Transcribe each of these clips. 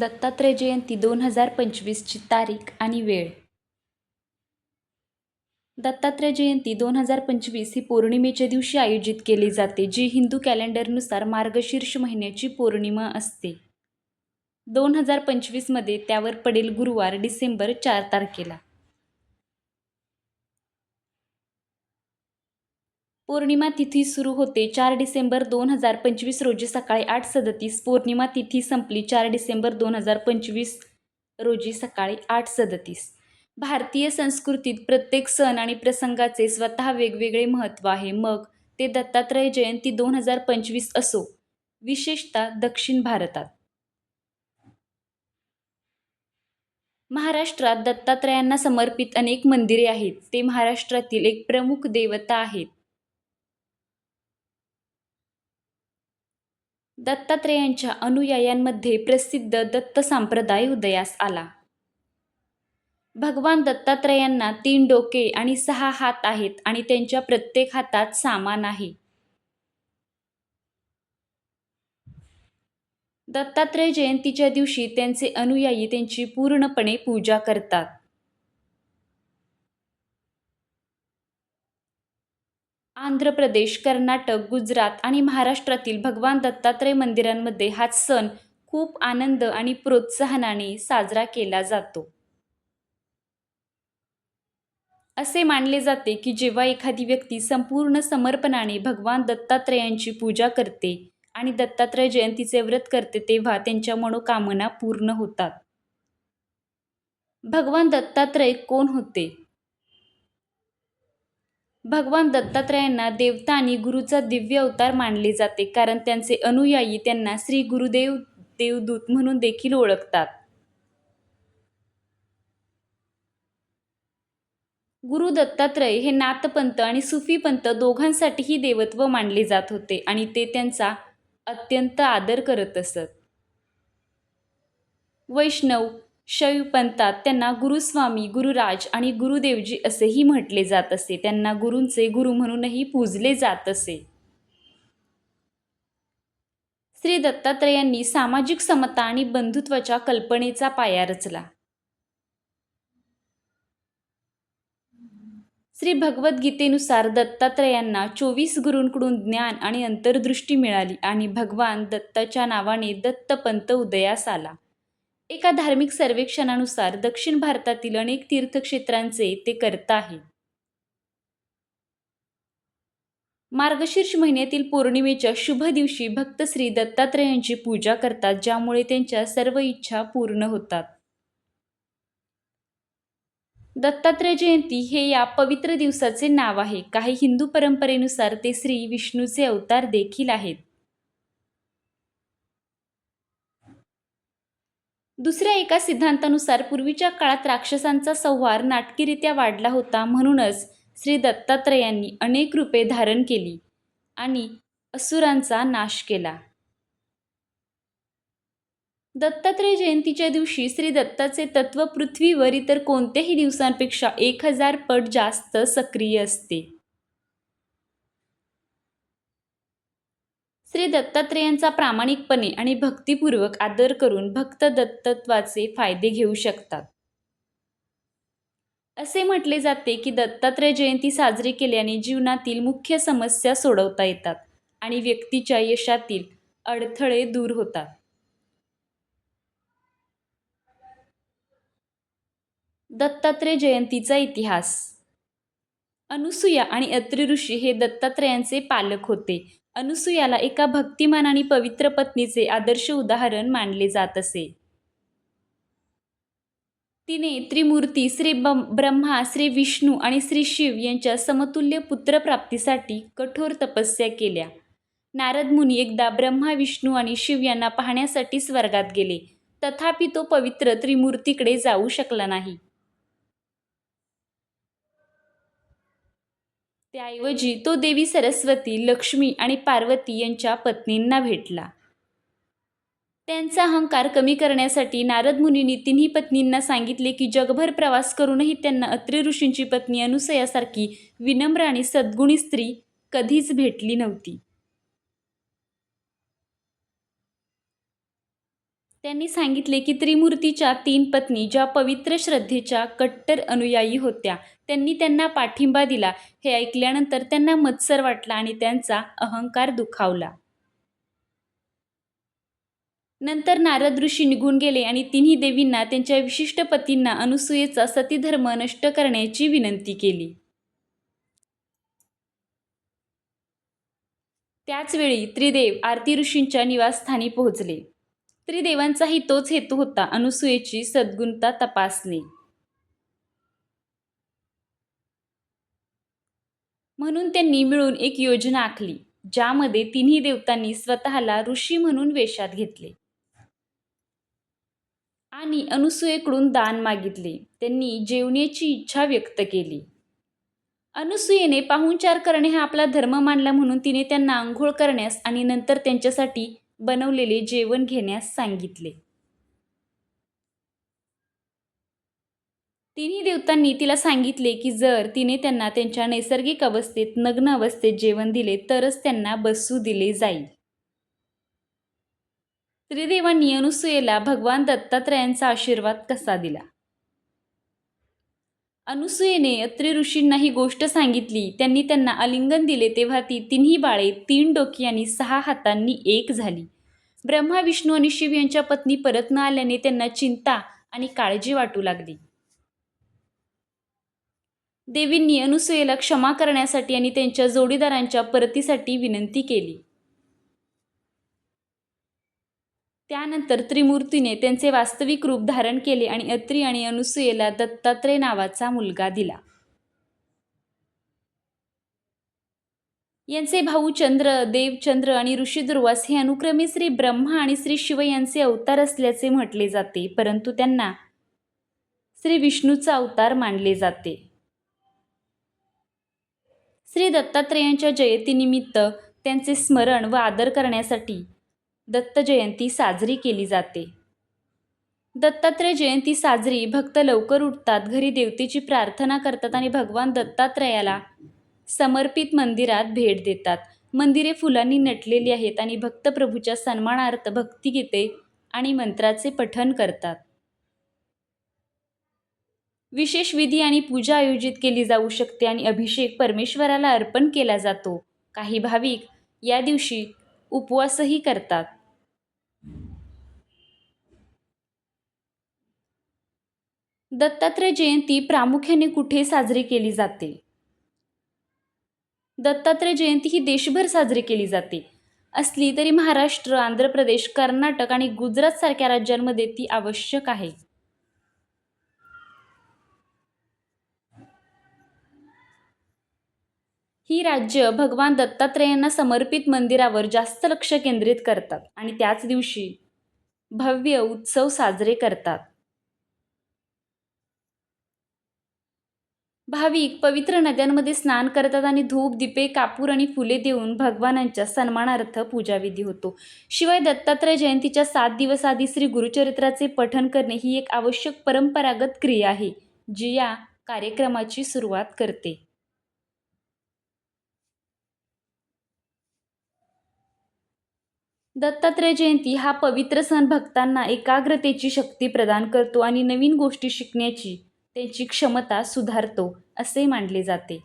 दत्तात्रय जयंती दोन हजार पंचवीसची तारीख आणि वेळ. दत्तात्रय जयंती दोन हजार पंचवीस ही पौर्णिमेच्या दिवशी आयोजित केली जाते जी हिंदू कॅलेंडरनुसार मार्गशीर्ष महिन्याची पौर्णिमा असते. दोन हजार पंचवीसमध्ये त्यावर पडेल गुरुवार डिसेंबर चार तारखेला. पौर्णिमा तिथी सुरू होते. चार डिसेंबर दोन हजार पंचवीस रोजी सकाळी आठ सदतीस पौर्णिमा तिथी संपली चार डिसेंबर दोन हजार पंचवीस रोजी सकाळी आठ सदतीस. भारतीय संस्कृतीत प्रत्येक सण आणि प्रसंगाचे स्वतः वेगवेगळे महत्त्व आहे. मग ते दत्तात्रय जयंती दोन हजार पंचवीस असो विशेषतः दक्षिण भारतात. महाराष्ट्रात दत्तात्रयांना समर्पित अनेक मंदिरे आहेत. ते महाराष्ट्रातील एक प्रमुख देवता आहेत. दत्तात्रेयांच्या अनुयायांमध्ये प्रसिद्ध दत्त संप्रदाय उदयास आला. भगवान दत्तात्रेयांना तीन डोके आणि सहा हात आहेत आणि त्यांच्या प्रत्येक हातात सामान आहे. दत्तात्रय जयंतीच्या दिवशी त्यांचे अनुयायी त्यांची पूर्णपणे पूजा करतात. आंध्र प्रदेश कर्नाटक गुजरात आणि महाराष्ट्रातील भगवान दत्तात्रय मंदिरांमध्ये हा सण खूप आनंद आणि प्रोत्साहनाने साजरा केला जातो. असे मानले जाते की जेव्हा एखादी व्यक्ती संपूर्ण समर्पणाने भगवान दत्तात्रयांची पूजा करते आणि दत्तात्रय जयंतीचे व्रत करते तेव्हा त्यांच्या मनोकामना पूर्ण होतात. भगवान दत्तात्रय कोण होते? भगवान दत्तात्रयांना देवता आणि गुरुचा दिव्य अवतार मानले जाते कारण त्यांचे अनुयायी त्यांना श्री गुरुदेव देवदूत म्हणून देखील ओळखतात. गुरु दत्तात्रय हे नाथपंत आणि सुफीपंत दोघांसाठीही देवत्व मानले जात होते आणि ते त्यांचा अत्यंत आदर करत असत. वैष्णव शैव पंथात त्यांना गुरुस्वामी गुरुराज आणि गुरुदेवजी असेही म्हटले जात असे. त्यांना गुरूंचे गुरु म्हणूनही पूजले जात असे. श्री दत्तात्रयांनी सामाजिक समता आणि बंधुत्वाच्या कल्पनेचा पाया रचला. श्री भगवद्गीतेनुसार दत्तात्रयांना चोवीस गुरूंकडून ज्ञान आणि अंतर्दृष्टी मिळाली आणि भगवान दत्ताच्या नावाने दत्तपंत उदयास आला. एका धार्मिक सर्वेक्षणानुसार दक्षिण भारतातील अनेक तीर्थक्षेत्रांचे ते करता आहे. मार्गशीर्ष महिन्यातील पौर्णिमेच्या शुभ दिवशी भक्त श्री दत्तात्रयांची पूजा करतात ज्यामुळे त्यांच्या सर्व इच्छा पूर्ण होतात. दत्तात्रय जयंती हे या पवित्र दिवसाचे नाव आहे. काही हिंदू परंपरेनुसार ते श्री विष्णूचे अवतार देखील आहेत. दुसऱ्या एका सिद्धांतानुसार पूर्वीच्या काळात राक्षसांचा संहार नाटकीरित्या वाढला होता म्हणूनच श्री दत्तात्रयांनी अनेक रूपे धारण केली आणि असुरांचा नाश केला. दत्तात्रय जयंतीच्या दिवशी श्री दत्ताचे तत्व पृथ्वीवर इतर कोणत्याही दिवसांपेक्षा एक हजार पट जास्त सक्रिय असते. श्री दत्तात्रेयांचा प्रामाणिकपणे आणि भक्तिपूर्वक आदर करून भक्त दत्तत्वाचे फायदे घेऊ शकतात. असे म्हटले जाते की दत्तात्रय जयंती साजरी केल्याने जीवनातील मुख्य समस्या सोडवता येतात आणि व्यक्तीच्या यशातील अडथळे दूर होतात. दत्तात्रय जयंतीचा इतिहास. अनुसूया आणि अत्रि ऋषी हे दत्तात्रयांचे पालक होते. अनुसूयाला एका भक्तिमान आणि पवित्र पत्नीचे आदर्श उदाहरण मानले जात असे. तिने त्रिमूर्ती श्री ब्रह्मा श्री विष्णू आणि श्री शिव यांच्या समतुल्य पुत्रप्राप्तीसाठी कठोर तपस्या केल्या. नारद मुनी एकदा ब्रह्मा विष्णू आणि शिव यांना पाहण्यासाठी स्वर्गात गेले. तथापि तो पवित्र त्रिमूर्तीकडे जाऊ शकला नाही. त्याऐवजी तो देवी सरस्वती लक्ष्मी आणि पार्वती यांच्या पत्नींना भेटला. त्यांचा अहंकार कमी करण्यासाठी नारद मुनींनी तिन्ही पत्नींना सांगितले की जगभर प्रवास करूनही त्यांना अत्रि ऋषींची पत्नी अनुसयासारखी विनम्र आणि सद्गुणी स्त्री कधीच भेटली नव्हती. त्यांनी सांगितले की त्रिमूर्तीच्या तीन पत्नी ज्या पवित्र श्रद्धेच्या कट्टर अनुयायी होत्या त्यांनी त्यांना पाठिंबा दिला. हे ऐकल्यानंतर त्यांना मत्सर वाटला आणि त्यांचा अहंकार दुखावला. नंतर नारद ऋषी निघून गेले आणि तिन्ही देवींना त्यांच्या विशिष्ट पतींना अनुसूयेचा सतीधर्म नष्ट करण्याची विनंती केली. त्याचवेळी त्रिदेव आरती ऋषींच्या निवासस्थानी पोहोचले. त्रिदेवांचाही तोच हेतू होता अनुसूयेची सद्गुणता तपासणे. म्हणून त्यांनी मिळून एक योजना आखली ज्यामध्ये तिन्ही देवतांनी स्वतःला ऋषी म्हणून वेशात घेतले. आणि अनुसूयेकडून दान मागितले. त्यांनी जेवण्याची इच्छा व्यक्त केली. अनुसूयेने पाहुणचार करणे हा आपला धर्म मानला म्हणून तिने त्यांना आंघोळ करण्यास आणि नंतर त्यांच्यासाठी बनवलेले जेवण घेण्यास सांगितले. तिन्ही देवतांनी तिला सांगितले की जर तिने त्यांना त्यांच्या नैसर्गिक अवस्थेत नग्न अवस्थेत जेवण दिले तरच त्यांना बसू दिले जाईल. त्रिदेवांनी अनुसूयेला भगवान दत्तात्रयांचा आशीर्वाद कसा दिला? अनुसूयेने अत्री ऋषींना ही गोष्ट सांगितली. त्यांनी त्यांना आलिंगन दिले तेव्हा ती तिन्ही बाळे तीन डोकी आणि सहा हातांनी एक झाली. ब्रह्मा विष्णू आणि शिव यांच्या पत्नी परत न आल्याने त्यांना चिंता आणि काळजी वाटू लागली. देवींनी अनुसूयेला क्षमा करण्यासाठी आणि त्यांच्या जोडीदारांच्या परतीसाठी विनंती केली. त्यानंतर त्रिमूर्तीने त्यांचे वास्तविक रूप धारण केले आणि अत्री आणि अनुसूयेला दत्तात्रय नावाचा मुलगा दिला. यांचे भाऊ चंद्र देवचंद्र आणि ऋषी दुर्वास हे अनुक्रमे श्री ब्रह्मा आणि श्री शिव यांचे अवतार असल्याचे म्हटले जाते परंतु त्यांना श्री विष्णूचा अवतार मानले जाते. श्री दत्तात्रेयांच्या जयंतीनिमित्त त्यांचे स्मरण व आदर करण्यासाठी दत्त जयंती साजरी केली जाते. दत्तात्रय जयंती साजरी भक्त लवकर उठतात घरी देवतेची प्रार्थना करतात आणि भगवान दत्तात्रयाला समर्पित मंदिरात भेट देतात. मंदिरे फुलांनी नटलेली आहेत आणि भक्त प्रभूच्या सन्मानार्थ भक्तिगीते आणि मंत्राचे पठण करतात. विशेष विधी आणि पूजा आयोजित केली जाऊ शकते आणि अभिषेक परमेश्वराला अर्पण केला जातो. काही भाविक या दिवशी उपवासही करतात. दत्तात्रय जयंती प्रामुख्याने कुठे साजरी केली जाते? दत्तात्रय जयंती ही देशभर साजरी केली जाते. असली तरी महाराष्ट्र आंध्र प्रदेश कर्नाटक आणि गुजरात सारख्या राज्यांमध्ये ती आवश्यक आहे. ही राज्य भगवान दत्तात्रेयांना समर्पित मंदिरावर जास्त लक्ष केंद्रित करतात आणि त्याच दिवशी भव्य उत्सव साजरे करतात. भाविक पवित्र नद्यांमध्ये स्नान करतात आणि धूप दीपे कापूर आणि फुले देऊन भगवानांच्या सन्मानार्थ पूजाविधी होतो. शिवाय दत्तात्रय जयंतीच्या सात दिवस आधी श्री गुरुचरित्राचे पठण करणे ही एक आवश्यक परंपरागत क्रिया आहे जी या कार्यक्रमाची सुरुवात करते. दत्तात्रय जयंती हा पवित्र सण भक्तांना एकाग्रतेची शक्ती प्रदान करतो आणि नवीन गोष्टी शिकण्याची त्यांची क्षमता सुधारतो. असे मानले जाते.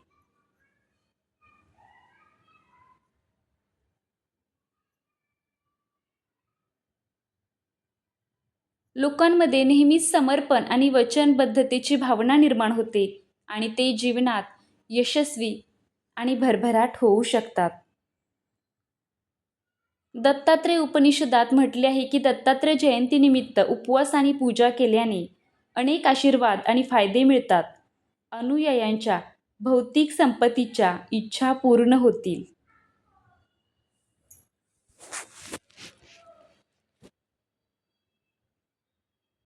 लोकांमध्ये नेहमीच समर्पण आणि वचनबद्धतेची भावना निर्माण होते आणि ते जीवनात यशस्वी आणि भरभराट होऊ शकतात. दत्तात्रय उपनिषदात म्हटले आहे की दत्तात्रय जयंतीनिमित्त उपवास आणि पूजा केल्याने अनेक आशीर्वाद आणि फायदे मिळतात. अनुयायांच्या भौतिक संपत्तीच्या इच्छा पूर्ण होतील.